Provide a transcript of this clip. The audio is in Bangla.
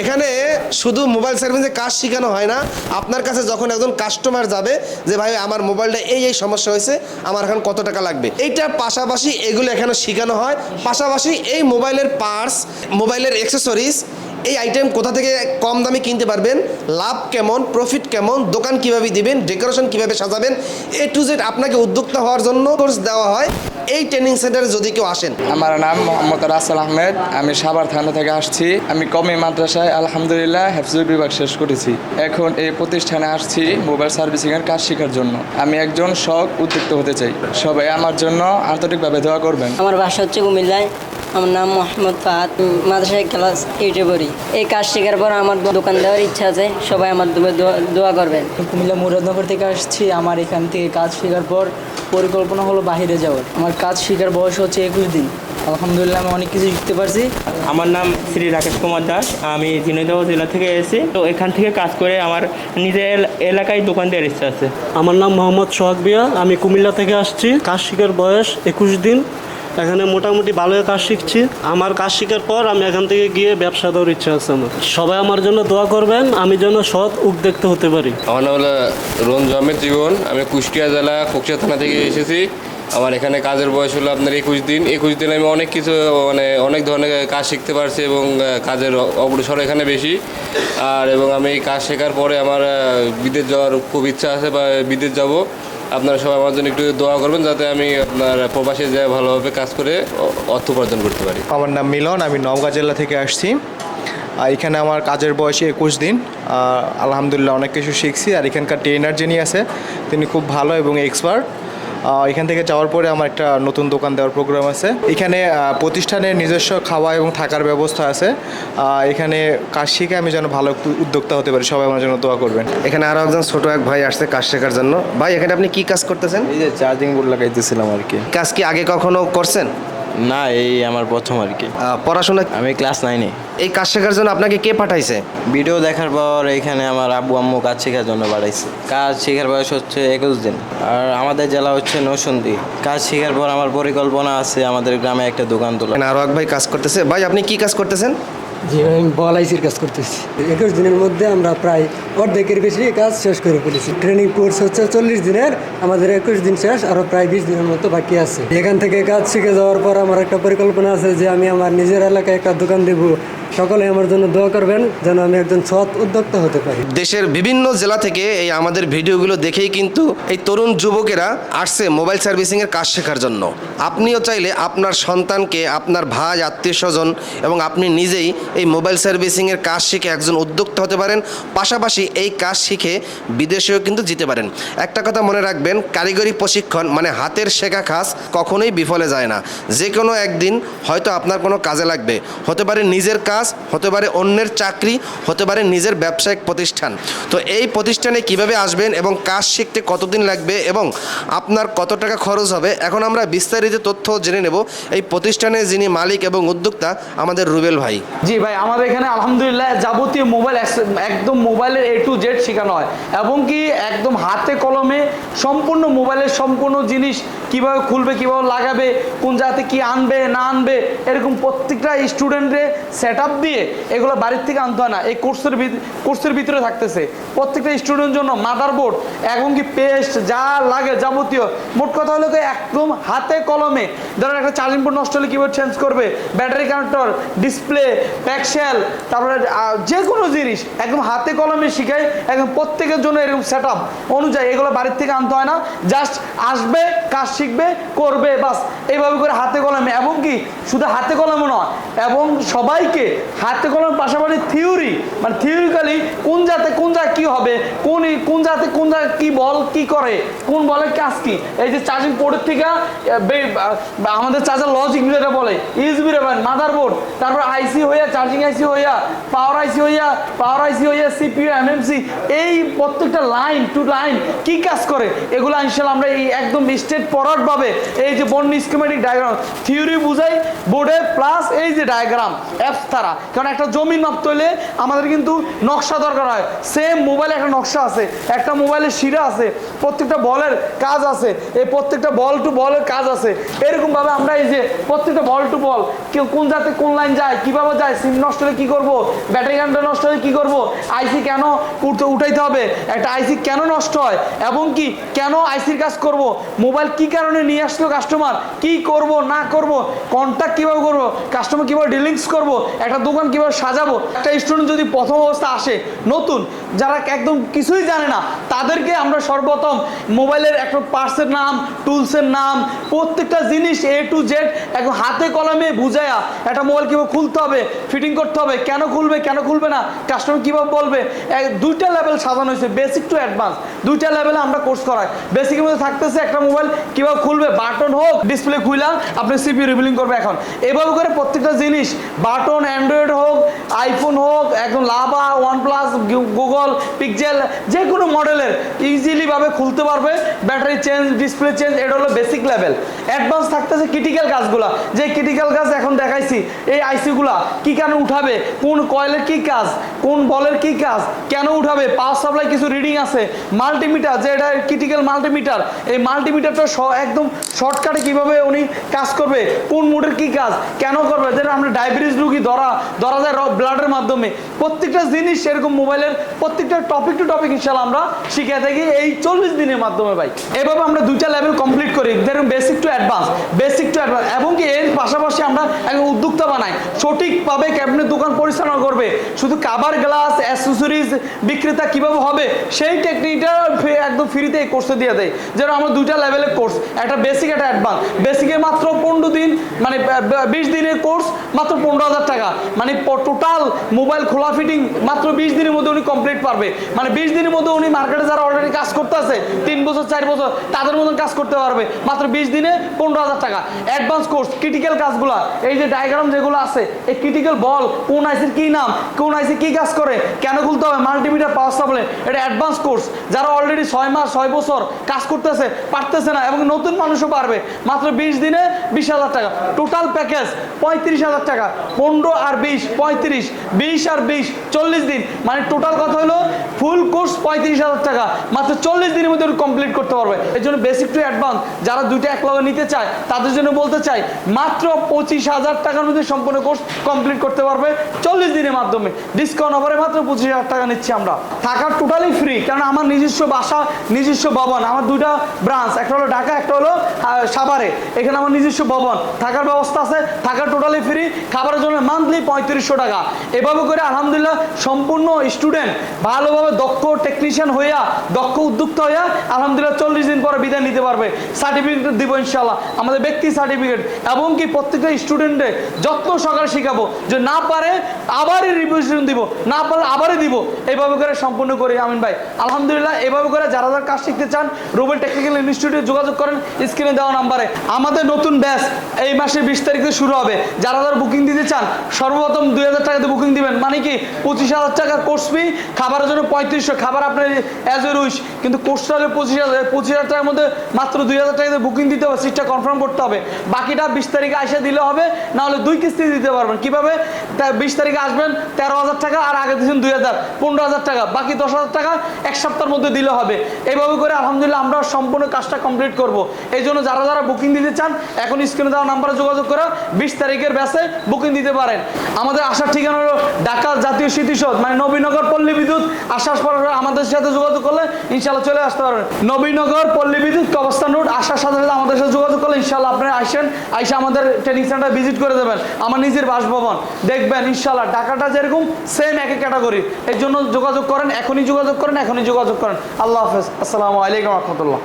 এখানে শুধু মোবাইল সার্ভিসে কাজ শেখানো হয় না, আপনার কাছে যখন একজন কাস্টমার যাবে যে, ভাই, আমার মোবাইলটা এই এই সমস্যা হয়েছে, আমার এখন কত টাকা লাগবে? এইটার পাশাপাশি এগুলো এখানে শেখানো হয়। পাশাপাশি এই মোবাইলের পার্টস মোবাইলের অ্যাক্সেসরিজ এই আইটেম কোথা থেকে কম দামে কিনতে পারবেন, লাভ কেমন প্রফিট কেমন, দোকান কীভাবে দিবেন ডেকোরেশন কীভাবে সাজাবেন এ টু জেড আপনাকে উদ্যোক্তা হওয়ার জন্য কোর্স দেওয়া হয়। এই ট্রেনিং সেন্টারে যদি কেউ আসেন। আমার নাম মোহাম্মদ রাসেল আহমেদ আমি সাভার থানা থেকে আসছি। আমি কমি মাদ্রাসায় আলহামদুলিল্লাহ হেফজুল বিভাগ শেষ করেছি। এখন এই প্রতিষ্ঠানে আসছি মোবাইল সার্ভিসিংয়ের কাজ শেখার জন্য। আমি একজন শখ উদ্যুক্ত হতে চাই। সবাই আমার জন্য আন্তরিকভাবে দোয়া করবেন। আমার বাসা হচ্ছে কুমিল্লায়। আমার নাম মোহাম্মদ ফাহাদ। মাদ্রাসায় ক্লাস এইটে পড়ি। এই কাজ শেখার পর আমার দোকান দেওয়ার ইচ্ছা আছে। সবাই আমার দোয়া- করবেন। কুমিল্লা মুরাদনগর থেকে আসছি। আমার এখান থেকে কাজ শেখার পর পরিকল্পনা হলো বাহিরে যাওয়ার। আমার কাজ শিখার বয়স হচ্ছে একুশ দিন। আলহামদুলিল্লাহ আমি অনেক কিছু শিখতে পারছি। আমার নাম শ্রী রাকেশ কুমার দাস। আমি ঝিনাইদহ জেলা থেকে এসেছি। তো এখান থেকে কাজ করে আমার নিজের এল- এলাকায় দোকান দেওয়ার ইচ্ছা আছে। আমার নাম মোহাম্মদ সোহাগ বিয়া। আমি কুমিল্লা থেকে আসছি। কাজ শিখার বয়স একুশ দিন। এখানে মোটামুটি ভালোই কাজ শিখছি। আমার কাজ শিখার পর আমি এখান থেকে গিয়ে ব্যবসা দেওয়ার ইচ্ছা আছে আমার। সবাই আমার জন্য দোয়া করবেন, আমি যেন সৎ উদ্যোক্তা হতে পারি। আমার নাম হলো রঞ্জু জীবন। আমি কুষ্টিয়া জেলা কোকসা থানা থেকে এসেছি। আমার এখানে কাজের বয়স হলো আপনার একুশ দিন। একুশ দিনে আমি অনেক কিছু মানে অনেক ধরনের কাজ শিখতে পারছি এবং কাজের অগ্রসর এখানে বেশি। আর এবং আমি কাজ শেখার পরে আমার বিদেশ যাওয়ার খুব ইচ্ছা আছে বা বিদেশ যাব। আপনারা সবাই আমার জন্য একটু দোয়া করবেন যাতে আমি আপনার প্রবাসে যাই ভালোভাবে কাজ করে অর্থ উপার্জন করতে পারি। আমার নাম মিলন, আমি নওগাঁ জেলা থেকে আসছি। আর এখানে আমার কাজের বয়স একুশ দিন। আলহামদুলিল্লাহ অনেক কিছু শিখছি। আর এখানকার ট্রেনার যিনি আছে, তিনি খুব ভালো এবং এক্সপার্ট এখান থেকে যাওয়ার পরে আমার একটা নতুন দোকান দেওয়ার প্রোগ্রাম আছে। এখানে আহ, প্রতিষ্ঠানের নিজস্ব খাওয়া এবং থাকার ব্যবস্থা আছে। এখানে কাজ শিখে আমি যেন ভালো উদ্যোক্তা হতে পারি। সবাই আমার জন্য দোয়া করবেন। এখানে আরও একজন ছোট এক ভাই আসছে কাজ শেখার জন্য। ভাই এখানে আপনি কি কাজ করতেছেন? এই যে চার্জিং বোর্ড লাগাইতেছিলাম আর কি। কাজ কি আগে কখনো করছেন? না এই আমার প্রথম আর কি। পড়াশোনা আমি ক্লাস নাইনে। এই কাজ শেখার জন্য আপনাকে কে পাঠাইছে? ভিডিও দেখার পর এখানে আমার আব্বু আম্মু কাজ শেখার জন্য বাড়াইছে কাজ শেখার বয়স হচ্ছে একুশ দিন। আর আমাদের জেলা হচ্ছে নৌসন্দি। কাজ শেখার পর আমার পরিকল্পনা আছে আমাদের গ্রামে একটা দোকান তোলা আরও আরও এক ভাই কাজ করতেছে। ভাই আপনি কি কাজ করতেছেন? জি, আমি বলাইসির কাজ করতেছি। একুশ দিনের মধ্যে আমরা প্রায় অর্ধেকের বেশি কাজ শেষ করে ফেলেছি। ট্রেনিং কোর্স হচ্ছে চল্লিশ দিনের, আমাদের একুশ দিন শেষ, আরও প্রায় বিশ দিনের মতো বাকি আছে। এখান থেকে কাজ শিখে যাওয়ার পর আমার একটা পরিকল্পনা আছে যে আমি আমার নিজের এলাকায় একটা দোকান দেবো। সকলে আমার জন্য দোয়া করবেন যেন আমি একজন সৎ উদ্যোক্তা হতে পারি। দেশের বিভিন্ন জেলা থেকে এই আমাদের ভিডিওগুলো দেখেই কিন্তু এই তরুণ যুবকেরা আসছে মোবাইল সার্ভিসিংয়ের কাজ শেখার জন্য। আপনিও চাইলে আপনার সন্তানকে, আপনার ভাই, আত্মীয় স্বজন এবং আপনি নিজেই এই মোবাইল সার্ভিসিংয়ের কাজ শিখে একজন উদ্যোক্তা হতে পারেন, পাশাপাশি এই কাজ শিখে বিদেশেও কিন্তু যেতে পারেন। একটা কথা মনে রাখবেন, কারিগরি প্রশিক্ষণ মানে হাতের শেখা কাজ কখনোই বিফলে যায় না। যে কোনো একদিন হয়তো আপনার কোনো কাজে লাগবে। হতে পারে নিজের কাজ, হতে পারে অন্যের চাকরি, হতে পারে নিজের ব্যবসায়িক প্রতিষ্ঠান। তো এই প্রতিষ্ঠানে কীভাবে আসবেন এবং কাজ শিখতে কতদিন লাগবে এবং আপনার কত টাকা খরচ হবে, এখন আমরা বিস্তারিত তথ্য জেনে নেব। এই প্রতিষ্ঠানের যিনি মালিক এবং উদ্যোক্তা, আমাদের রুবেল ভাই। জি ভাই, আমাদের এখানে আলহামদুলিল্লাহ যাবতীয় মোবাইল একদম মোবাইলের এ টু জেড শেখানো হয়। এবং কি একদম হাতে কলমে সম্পূর্ণ মোবাইলের সম্পূর্ণ জিনিস কীভাবে খুলবে, কীভাবে লাগাবে, কোন জায়গাতে কি আনবে, না আনবে, এরকম প্রত্যেকটা স্টুডেন্টরে সেট দিয়ে এগুলো বাড়ির থেকে আনতে হয় না। এই কোর্সের কোর্সের ভিতরে থাকতেছে। প্রত্যেকটা স্টুডেন্টের জন্য মাদার বোর্ড এবং কি পেস্ট যা লাগে যাবতীয়। মোট কথা হলো একদম হাতে কলমে। ধরেন একটা চার্জিং পোর্ট নষ্ট হলে কীভাবে চেঞ্জ করবে ব্যাটারি কানেক্টর ডিসপ্লে প্যাকশেল তারপরে যে কোনো জিনিস একদম হাতে কলমে শিখাই একদম প্রত্যেকের জন্য এরকম সেট অনুযায়ী এগুলো বাড়ির থেকে আনতে হয় না। জাস্ট আসবে, কাজ শিখবে, করবে, বাস। এইভাবে করে হাতে কলমে। এবং কি? শুধু হাতে কলমে নয়, এবং সবাইকে হাতে কলমের পাশাপাশি থিওরি মানে থিওরিক্যালি কোন জাতে কোন জায়গায় কি হবে, কোন কোন জাতে কোন জায়গায় কি বল কি করে, কোন বলের কাজ কি। এই যে চার্জিং পোর্টের থেকে আমাদের চার্জার লজিক যেটা বলে ইউজবি রেবেন মাদার বোর্ড তারপর আইসি হইয়া চার্জিং আইসি হইয়া পাওয়ার আইসি হইয়া পাওয়ার আইসি হইয়া সিপিইউ এমএমসি এই প্রত্যেকটা লাইন টু লাইন কি কাজ করে? এগুলো ইনশাল্লাহ আমরা এই একদম স্টেট ফরওয়ার্ড ভাবে এই যে বন্ড স্কিমেটিক ডায়াগ্রাম থিওরি বুঝাই বোর্ডে প্লাস এই যে ডায়াগ্রাম অ্যাপস তারা কারণ একটা জমি মাপতে হলে আমাদের কিন্তু নকশা দরকার হয়। সেম মোবাইলে একটা নকশা আছে, একটা মোবাইলের শিরা আছে, প্রত্যেকটা বলের কাজ আছে, এই প্রত্যেকটা বল টু বলের কাজ আছে। এরকম ভাবে আমরা এই যে প্রত্যেকটা বল টু বল, কেউ কোন জাতে কোন লাইন যায়, কীভাবে যায়, সিম নষ্ট হলে কি করব, ব্যাটারি গানটা নষ্ট হলে কি করব আইসি কেন উঠতে, উঠাইতে হবে, একটা আইসি কেন নষ্ট হয়, এবং কি কেন আইসির কাজ করব মোবাইল কি কারণে নিয়ে আসলো কাস্টমার কি করব, না করব কন্ট্যাক্ট কীভাবে করব কাস্টমার কীভাবে ডিলিংস করব, একটা দোকান কীভাবে সাজাবো, একটা স্টুডেন্ট যদি প্রথম অবস্থা আসে, নতুন, যারা একদম কিছুই জানে না, তাদেরকে আমরা সর্বপ্রথম মোবাইলের একটা পার্টসের নাম টুলসের নাম, প্রত্যেকটা জিনিস এ টু জেড একদম হাতে কলমে বুঝায়া একটা মোবাইল কীভাবে খুলতে হবে ফিটিং করতে হবে, কেন খুলবে কেন খুলবে না কাস্টমার কীভাবে বলবে দুইটা লেভেল সাজানো হয়েছে বেসিক টু অ্যাডভান্স দুইটা লেভেলে আমরা কোর্স করাই বেসিকের মধ্যে থাকতেছে একটা মোবাইল কীভাবে খুলবে বাটন হোক ডিসপ্লে খুলা আপনি সিপি রিভিলিং করবে এখন। এভাবে করে প্রত্যেকটা জিনিস বাটন অ্যান্ড্রয়েড হোক আইফোন হোক, একদম লাভা ওয়ানপ্লাস গুগল পিকজেল যে কোনো মডেলের ইজিলি ভাবে খুলতে পারবে। ব্যাটারি চেঞ্জ ডিসপ্লে চেঞ্জ এটা হলো বেসিক লেভেল অ্যাডভান্স থাকতেছে ক্রিটিক্যাল কাজগুলা। যে ক্রিটিক্যাল কাজ এখন দেখাইছি, এই আইসিগুলা কি কেন উঠাবে, কোন কয়েলের কি কাজ, কোন বলের কি কাজ, কেন উঠাবে পাওয়ার সাপ্লাই কিছু রিডিং আছে। মাল্টিমিটার যে এটা ক্রিটিক্যাল মাল্টিমিটার এই মাল্টিমিটারটা একদম শর্টকাটে কীভাবে উনি কাজ করবে? কোন মুডের কি কাজ? কেন করবে? যেটা আমরা ডায়াবেটিস রুগী ধরা ধরা যায় ব্লাডের মাধ্যমে। প্রত্যেকটা জিনিস সেরকম মোবাইলের প্রত্যেকটা টপিক টু টপিক ইনশাল্লাহ আমরা শিখে থাকি এই চল্লিশ দিনের মাধ্যমে ভাই। এভাবে আমরা দুইটা লেভেল কমপ্লিট করি। যেরকম basic to advance basic to advance এবং কি এর পাশাপাশি আমরা একদম উদ্যোক্তা বানাই। সঠিকভাবে ক্যাবিনেট দোকান পরিচালনা করবে। শুধু কাবার গ্লাস অ্যাসেসরিজ বিক্রেতা কীভাবে হবে, সেই টেকনিকটা একদম ফ্রিতে এই কোর্সে দিয়ে দেয়। যেন আমরা দুইটা লেভেলের কোর্স একটা বেসিক একটা অ্যাডভান্স বেসিকে মাত্র পনেরো দিন মানে বিশ দিনের কোর্স মাত্র পনেরো হাজার টাকা। মানে টোটাল মোবাইল খোলা ফিটিং মাত্র বিশ দিনের মধ্যে উনি কমপ্লিট পারবে। মানে বিশ দিনের মধ্যে উনি মার্কেটে যারা অলরেডি কাজ করতে আছে তিন বছর, চার বছর, তাদের মতন কাজ করতে পারবে। মাত্র বিশ দিনে পনেরো হাজার টাকা। অ্যাডভান্স কোর্স ক্রিটিক্যাল কাজগুলো, এই যে ডায়াগ্রাম যেগুলো আছে, এই ক্রিটিক্যাল বল, কোন আইসির কি নাম, কোন আইসি কি কাজ করে, কেন খুলতে হবে মাল্টিমিটার পাওয়ার সাপ্লাই এটা অ্যাডভান্স কোর্স যারা অলরেডি ছয় মাস, ছয় বছর কাজ করতেছে, পারতেছে না, এবং নতুন মানুষও পারবে মাত্র বিশ দিনে বিশ হাজার টাকা। টোটাল প্যাকেজ পঁয়ত্রিশ হাজার টাকা। পনেরো আর বিশ, পঁয়ত্রিশ। বিশ আর বিশ, চল্লিশ দিন। মানে টোটাল কথা হলো ফুল কোর্স পঁয়ত্রিশ হাজার টাকা। মাত্র চল্লিশ দিনের মধ্যে কমপ্লিট করতে পারবে। এর জন্য বেসিক টু অ্যাডভান্স যারা দুইটা এক লগে নিতে চায়, তাদের জন্য বলতে চাই, মাত্র পঁচিশ হাজার টাকার মধ্যে সম্পূর্ণ কোর্স কমপ্লিট করতে পারবে চল্লিশ দিনের মাধ্যমে। ডিসকাউন্ট অফারে মাত্র পঁচিশ হাজার টাকা নিচ্ছি আমরা। থাকার টোটালি ফ্রি কারণ আমার নিজস্ব বাসা, নিজস্ব ভবন, আমার দুইটা ব্রাঞ্চ একটা হলো ঢাকা একটা হলো সাভারে। এখানে আমার নিজস্ব ভবন। থাকার ব্যবস্থা আছে থাকার টোটালি ফ্রি খাবারের জন্য মান্থলি পঁয়ত্রিশশো টাকা। এভাবে করে আলহামদুলিল্লাহ সম্পূর্ণ স্টুডেন্ট ভালোভাবে দক্ষ টেকনিশিয়ান হইয়া, দক্ষ উদ্যোক্তা হইয়া আলহামদুলিল্লাহ চল্লিশ দিন পরে বিদায় নিতে পারবে। সার্টিফিকেট দিব ইনশাল্লাহ আমাদের ব্যক্তি সার্টিফিকেট এবং কি প্রত্যেকটা স্টুডেন্টে যত্ন সহকারে শিখাবো, যে না পারে আবারই রিভিশন দিব, না পারলে আবারই দিব। এইভাবে করে সম্পূর্ণ করি। আমিন ভাই, আলহামদুলিল্লাহ এভাবে করে যারা যারা কাজ শিখতে চান, রুবেল টেকনিক্যাল ইনস্টিটিউটে যোগাযোগ করেন স্ক্রিনে দেওয়া নাম্বারে। আমাদের নতুন ব্যাচ এই মাসের বিশ তারিখ শুরু হবে। যারা যারা বুকিং দিতে চান, সর্বপ্রথম দুই হাজার টাকাতে বুকিং দিবেন। মানে কি, পঁচিশ হাজার টাকার কোর্স ফি খাবারের জন্য পঁয়ত্রিশশো। খাবার আপনার অ্যাজ এ উইশ কিন্তু কোর্সটা হলে পঁচিশ হাজার পঁচিশ হাজার টাকার মধ্যে মাত্র দুই হাজার টাকাতে বুকিং দিতে হবে সিটটা কনফার্ম করতে হবে। বাকিটা বিশ তারিখে এসে দিলে হবে না হলে দুই কিস্তি দিতে পারবেন। কীভাবে? বিশ তারিখে আসবেন, তেরো হাজার টাকা আর আগে দিয়েছেন দুই হাজার, পনেরো হাজার টাকা। বাকি দশ হাজার টাকা এক সপ্তাহের মধ্যে দিলে হবে। এইভাবে করে আলহামদুলিল্লাহ আমরা সম্পূর্ণ কাজটা কমপ্লিট করব। এই জন্য যারা যারা বুকিং দিতে চান, এখন স্ক্রিনে দেওয়া নাম্বারে যোগাযোগ করে বিশ তারিখের ব্যাসে বুকিং দিতে পারেন। আমাদের আসার ঠিকানা হলো ঢাকা জাতীয় স্মৃতিসৌধ মানে নবীনগর পল্লী বিদ্যুৎ। আসার পর আমাদের সাথে যোগাযোগ করলে ইনশাল্লাহ চলে আসতে পারবেন। নবীনগর পল্লী বিদ্যুৎ অবস্থান রোড আসার সাথে সাথে আমাদের সাথে যোগাযোগ করলে ইনশাল্লাহ আপনারা আসেন, আইসা আমাদের ট্রেনিং সেন্টার ভিজিট করে দেবেন, আমার নিজের বাসভবন। দেখবেন ইনশাল্লাহ টাকাটা যেরকম সেম একই ক্যাটাগরি এর জন্য যোগাযোগ করেন, এখনই যোগাযোগ করেন, এখনই যোগাযোগ করেন। আল্লাহ হাফেজ। আসসালামু আলাইকুম রহমতুল্লাহ।